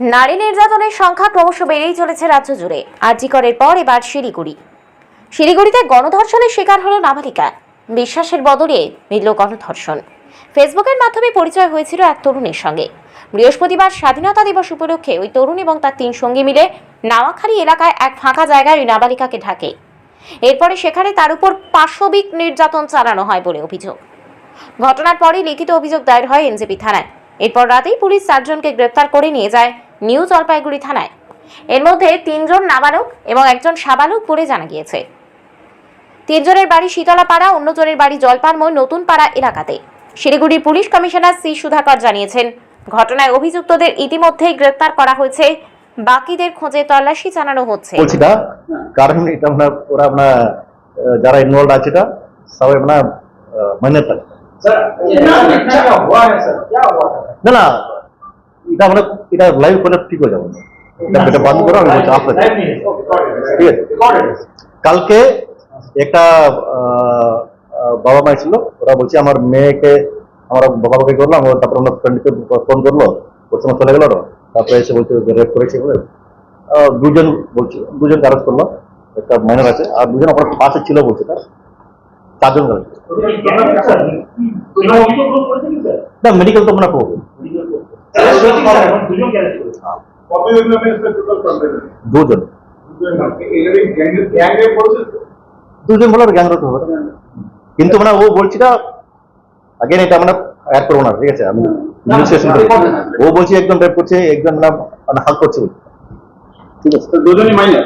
নারী নির্যাতনের সংখ্যা ক্রমশ বেড়েই চলেছে রাজ্য জুড়ে। আরজিকরের পর এবার শিলিগুড়ি। শিলিগুড়িতে গণধর্ষণের শিকার হলো নাবালিকা। বিশ্বাসের বদলে মিলল গণধর্ষণ। ফেসবুকের মাধ্যমে পরিচয় হয়েছিল এক তরুণের সঙ্গে। বৃহস্পতিবার স্বাধীনতা দিবস উপলক্ষে ওই তরুণ এবং তার তিন সঙ্গী মিলে নাওয়াখালী এলাকায় এক ফাঁকা জায়গায় ওই নাবালিকাকে ঢাকে। এরপরে সেখানে তার উপর পাশবিক নির্যাতন চালানো হয় বলে অভিযোগ। ঘটনার পরে লিখিত অভিযোগ দায়ের হয় এনজেপি থানায়। এরপর রাতেই পুলিশ চারজনকে গ্রেপ্তার করে নিয়ে যায় নিউ জলপাইগুড়ি থানায়। এর মধ্যে তিনজন নাবালক এবং একজন সাবালক বলে জানা গিয়েছে। তিনজনের বাড়ি শীতলাপাড়া অন্যজনের বাড়ি জলপানময় নতুনপাড়া এলাকাতে। শিলিগুড়ির পুলিশ কমিশনার সি সুধাকর জানিয়েছেন ঘটনায় অভিযুক্তদের ইতিমধ্যেই গ্রেপ্তার করা হয়েছে। বাকিদের খোঁজে তল্লাশি চালানো হচ্ছে। যারা ইনভলভ আছে এটা না না এটা আমরা এটা লাইভ করলে ঠিক হয়ে যাবে। এটা এটা বন্ধ করো আমি বলছি it. ঠিক আছে? কালকে একটা বাবা মা ছিল ওরা বলছে আমার মেয়েকে আমার বাবা বাবাকে করলাম তারপর আমার ফ্রেন্ডকে ফোন করল ওর সঙ্গে চলে গেল তারপরে এসে বলছে রেপ করেছে বলে। দুজন বলছে দুজন কারজ করল একটা মাইনার আছে আর দুজন আমার পাশে ছিল বলছে না চারজন না মেডিকেল তো মনে করব দুজন কমপ্লেন দুজন। বলার? দুজন বলে গ্যাং হতে হবে। কিন্তু মানে ও বলছি না আগেন এটা মানে অ্যাড করব না ঠিক আছে? আমি ও বলছি একদম রেপ করছে একদম মানে হাল করছে ঠিক আছে দুজনই মাইনার